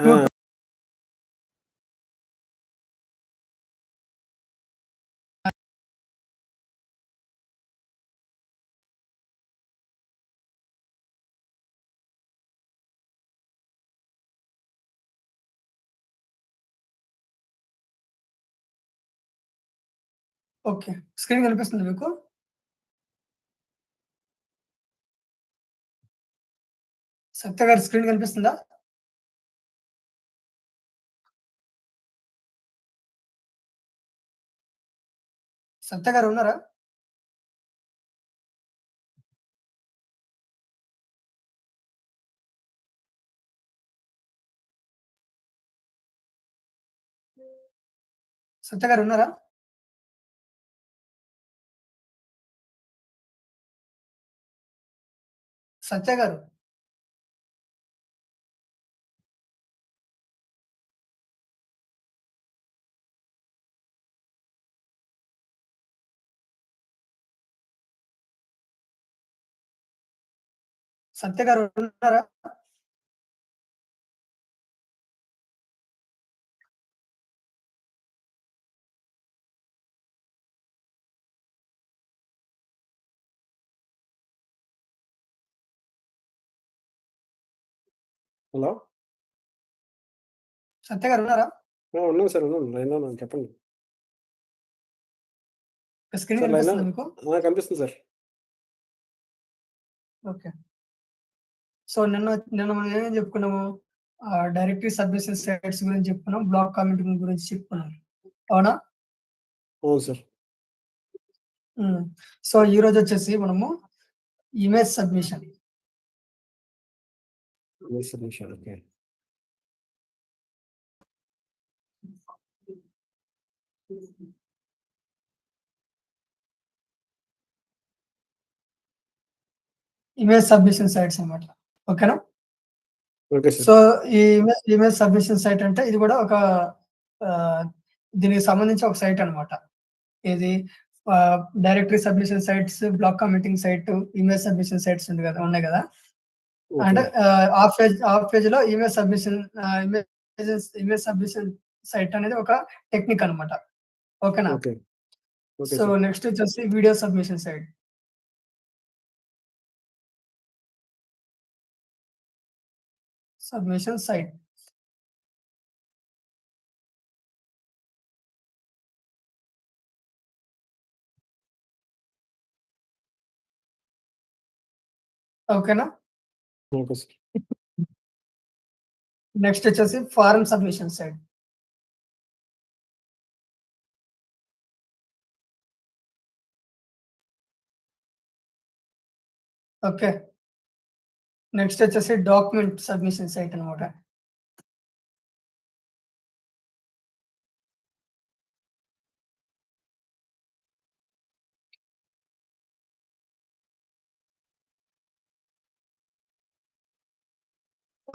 ఆ! Okay. Screen కనిపిస్తుందా మీకు? సత్య గారి స్క్రీన్ కనిపిస్తుందా? సత్య గారు ఉన్నారా? సత్య గారు ఉన్నారా? సత్య గారు. సత్య గారు ఉన్నారా? హలో! సత్య గారు ఉన్నారా? ఉన్నాను సార్. ఉన్నాను. లైన్‌లో ఉన్నాను. చెప్పండి. స్క్రీన్! కనిపిస్తుంది సార్. ఓకే. సో, నిన్న నిన్న మనం ఏమేం చెప్పుకున్నాము? ఆహ్, డైరెక్టరీ సబ్మిషన్ సైట్స్ గురించి చెప్పుకున్నాం. బ్లాక్ కామెంటింగ్ గురించి చెప్పుకున్నాం. అవునా? అవును సార్. సో, ఈరోజొచ్చేసి మనము image submission. Image submission. Okay. Image submission sites అన్నమాట. ఓకేనా? సో, ఈ ఇమే ఇమేజ్ సబ్మిషన్ సైట్ అంటే ఇది కూడా ఒక దీనికి సంబంధించి ఒక సైట్ అన్నమాట. ఏది ఆహ్, directory submission sites, blog commenting site, image submission sites ఉంది కదా! ఉన్నాయి కదా! అంటే ఓకే. ఆహ్, హాఫ్ పేజ్ పేజ్‌లో image submission image submission site అనేది ఒక టెక్నిక్ అన్నమాట. ఓకేనా? ఓకే. Okay so. నెక్స్ట్ వచ్చేసి video submission site. Submission site. ఓకేనా? Okay sir. నెక్స్ట్ వచ్చేసి form submission site. Okay. Next వచ్చేసి డాక్యుమెంట్ సబ్మిషన్ సైట్ అన్నమాట.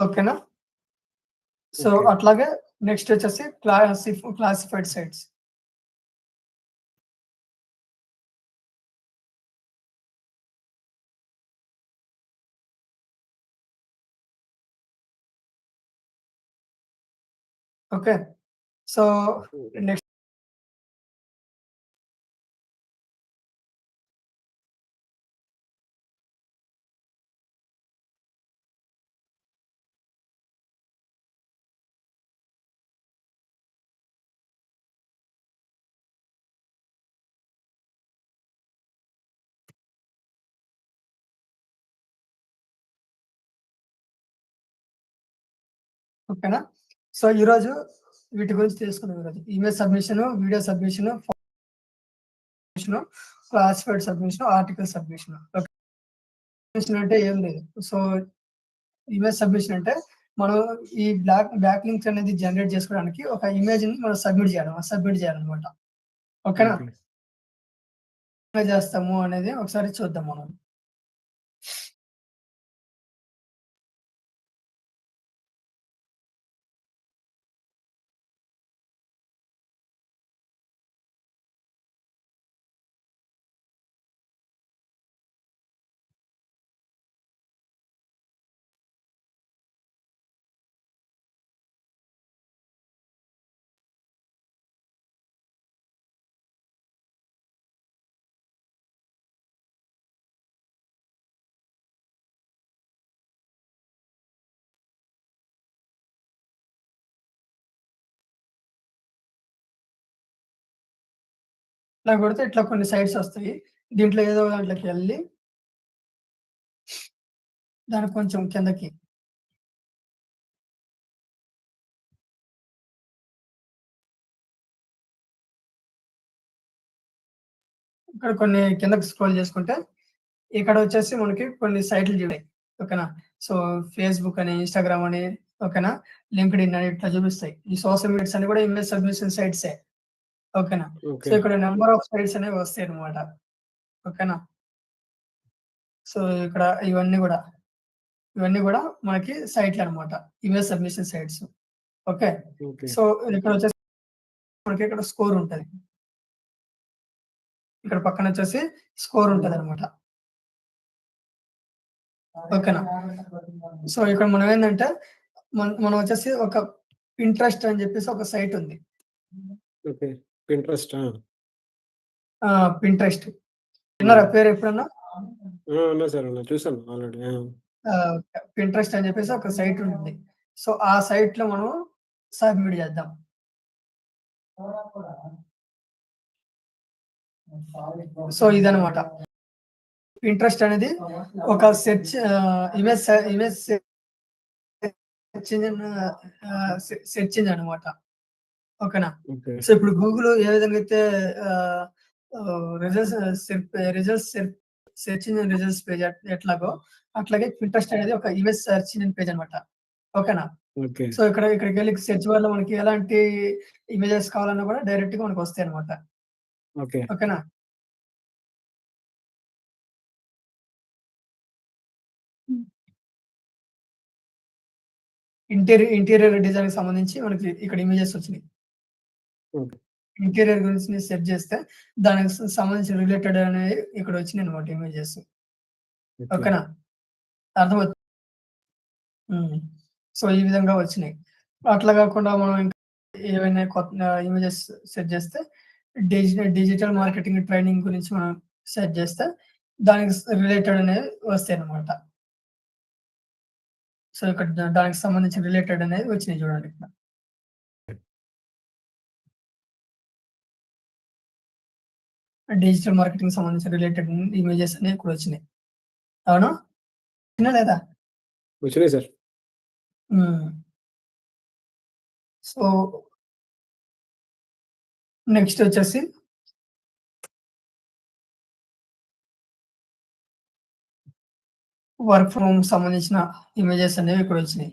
ఓకేనా? So, okay. అట్లాగే నెక్స్ట్ వచ్చేసి క్లాసిఫ్ classified sites. Okay. So, next ఓకేనా? సో, ఈరోజు వీటి గురించి తెలుసుకుందాం ఈరోజు. Image submission, video submission, submission, classified submission, article submission. Submission అంటే ఏం లేదు. సో, ఇమేజ్ సబ్మిషన్ అంటే మనం ఈ బ్లాక్ బ్యాక్ లింక్స్ అనేది జనరేట్ చేసుకోవడానికి ఒక ఇమేజ్‌ని మనం సబ్మిట్ చేయాలి. సబ్మిట్ చేయాలన్నమాట. ఓకేనా? చేస్తాము అనేది ఒకసారి చూద్దాం మనం. ఇట్లా కొడితే ఇట్లా కొన్ని సైట్స్ వస్తాయి. దీంట్లో ఏదో దాంట్లోకి వెళ్ళి దానికి కొంచెం కిందకి ఇక్కడ కొన్ని కిందకి స్క్రోల్ చేసుకుంటే ఇక్కడ వచ్చేసి మనకి కొన్ని సైట్లు చూడాయి ఓకేనా? సో ఫేస్బుక్ అని ఇన్స్టాగ్రామ్ అని ఓకేనా? లింక్డ్ ఇన్ అని ఇట్లా చూపిస్తాయి. ఈ సోషల్ మీడియాస్ అని కూడా ఇమేజ్ సబ్మిషన్ సైట్సే ఓకేనా? సో. ఇక్కడ నెంబర్ ఆఫ్ సైట్స్ అనేవి వస్తాయి అనమాట ఓకేనా? సో ఇక్కడ ఇవన్నీ కూడా ఇవన్నీ కూడా మనకి సైట్లు అనమాట image submission sites. Okay. So ఇక్కడ వచ్చేసి మనకి ఇక్కడ స్కోర్ ఉంటది. ఇక్కడ పక్కన వచ్చేసి స్కోర్ ఉంటది అనమాట ఓకేనా? సో ఇక్కడ మనం ఏంటంటే మన- మనం వచ్చేసి ఒక ఇంట్రెస్ట్ అని చెప్పేసి ఒక సైట్ ఉంది. పింట్రెస్ట్ ఆ! పింట్రెస్ట్ విన్నారా పేరు ఎప్పుడన్నా! ఉన్నా సార్ ఉన్నా. చూసాను ఆల్రెడీ. పింట్రెస్ట్ అని చెప్పేసి ఒక సైట్ ఉంటుంది సో ఆ సైట్లో మనం సబ్మిట్ చేద్దాం సో ఇదనమాట ఇంట్రెస్ట్ అనేది ఒక search image image search engine search engine అనమాట ఓకేనా ఓకే. సో ఇప్పుడు గూగుల్ ఏ విధంగా అయితే results results search engine results page ఎట్లాగో అట్లాగే పింట్రెస్ట్ అనేది ఒక ఇమేజ్ సెర్చ్ ఇంజిన్ పేజ్ అనమాట ఓకేనా ఓకే. సో ఇక్కడ ఇక్కడికి వెళ్ళి సెర్చ్ బార్లో మనకి ఎలాంటి ఇమేజెస్ కావాలన్నా కూడా డైరెక్ట్గా మనకి వస్తాయి అనమాట ఓకే. ఓకేనా ఇంటీరియర్ ఇంటీరియర్ డిజైన్ సంబంధించి మనకి ఇక్కడ ఇమేజెస్ వచ్చినాయి. ఇంటీరియర్ గురించి సెట్ చేస్తే దానికి సంబంధించిన రిలేటెడ్ అనేవి ఇక్కడ వచ్చినాయి అనమాట ఇమేజెస్ ఓకే. ఓకేనా? అర్థమవుతుంది సో ఈ విధంగా వచ్చినాయి. అట్లా కాకుండా మనం ఇంకా ఏవైనా కొత్త ఇమేజెస్ సెట్ చేస్తే డిజిటల్ డిజిటల్ మార్కెటింగ్ ట్రైనింగ్ గురించి మనం సెట్ చేస్తే దానికి రిలేటెడ్ అనేవి వస్తాయి అనమాట సో ఇక్కడ దానికి సంబంధించిన రిలేటెడ్ అనేది వచ్చినాయి చూడండి ఇక్కడ. డిజిటల్ మార్కెటింగ్ సంబంధించిన రిలేటెడ్ ఇమేజెస్ అనేవి ఇక్కడ వచ్చినాయి. అవునా? విన్నా లేదా? వచ్చినాయి సార్. సో నెక్స్ట్ వచ్చేసి వర్క్ ఫ్రమ్ సంబంధించిన ఇమేజెస్ అనేవి ఇక్కడ వచ్చినాయి.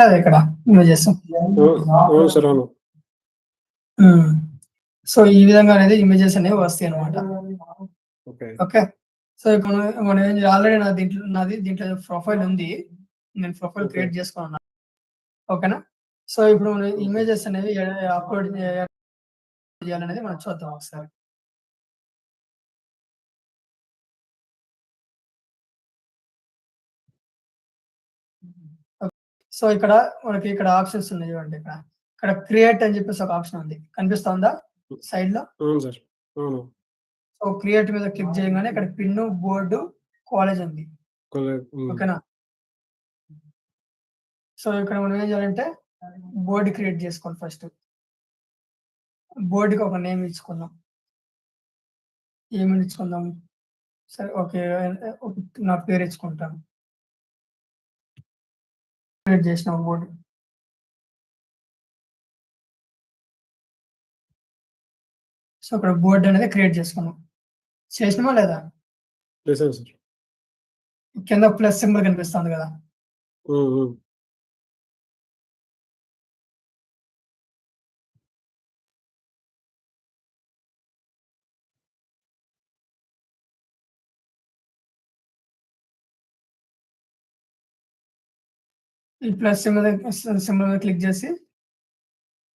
కదా ఇక్కడ. సో ఈ విధంగా అనేది ఇమేజెస్ అనేవి వస్తాయి అనమాట ఓకే. సో ఇప్పుడు మనం- ఆల్రెడీ నా దీంట్లో నాది దీంట్లో ప్రొఫైల్ ఉంది. నేను ప్రొఫైల్. క్రియేట్ చేసుకున్నాను. ఓకేనా? సో ఇప్పుడు మనం ఇమేజెస్ అనేవి అప్లోడ్ చేయాలనేది మనం చూద్దాం ఒకసారి. సో ఇక్కడ మనకి ఇక్కడ ఆప్షన్స్ ఉన్నాయి చూడండి ఇక్కడ. ఇక్కడ క్రియేట్ అని చెప్పేసి ఒక ఆప్షన్ ఉంది. కనిపిస్తుందా? సైడ్లో. సో క్రియేట్ మీద క్లిక్ చేయగానే ఇక్కడ పిన్ బోర్డు కాలేజ్ ఉంది. ఓకేనా? సో ఇక్కడ మనం ఏం చేయాలంటే బోర్డు క్రియేట్ చేసుకోవాలి ఫస్ట్ బోర్డుకి ఒక నేమ్ ఇచ్చుకుందాం. ఏమని ఇచ్చుకుందాం. సరే ఓకే నా పేరు ఇచ్చుకుంటాను. క్రియేట్ చేసిన బోర్డు సో ఇక్కడ బోర్డు అనేది క్రియేట్ చేసుకున్నాం. చేసినామా లేదా. కింద ప్లస్ సింబల్ కనిపిస్తుంది కదా. ఈ ప్లస్ సింబల్ సింబల్ మీద క్లిక్ చేసి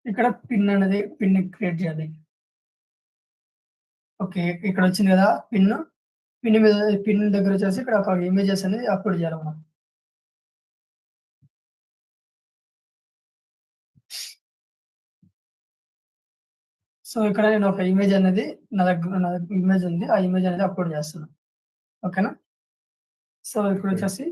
ఇక్కడ పిన్ అనేది పిన్ క్రియేట్ చేయాలి. ఓకే ఇక్కడ వచ్చింది కదా పిన్ పిన్ మీద పిన్ దగ్గర వచ్చేసి ఇక్కడ ఒక ఇమేజెస్ అనేది అప్లోడ్ చేయాలి మనం సో ఇక్కడ నేను ఒక ఇమేజ్ అనేది నా దగ్గర నా ఇమేజ్ ఉంది. ఆ ఇమేజ్ అనేది అప్లోడ్ చేస్తున్నాను ఓకేనా? సో ఇక్కడ వచ్చేసి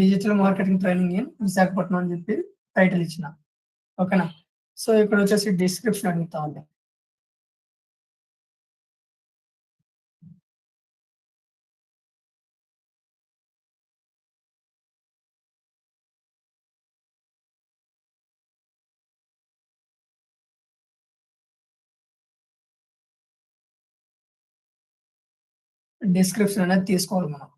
digital marketing training in Visakhapatnam అని చెప్పి టైటిల్ ఇచ్చిన. ఓకేనా? సో ఇక్కడ వచ్చేసి డిస్క్రిప్షన్ అడుగుతా ఉంది డిస్క్రిప్షన్ అనేది తీసుకోవాలి మనం.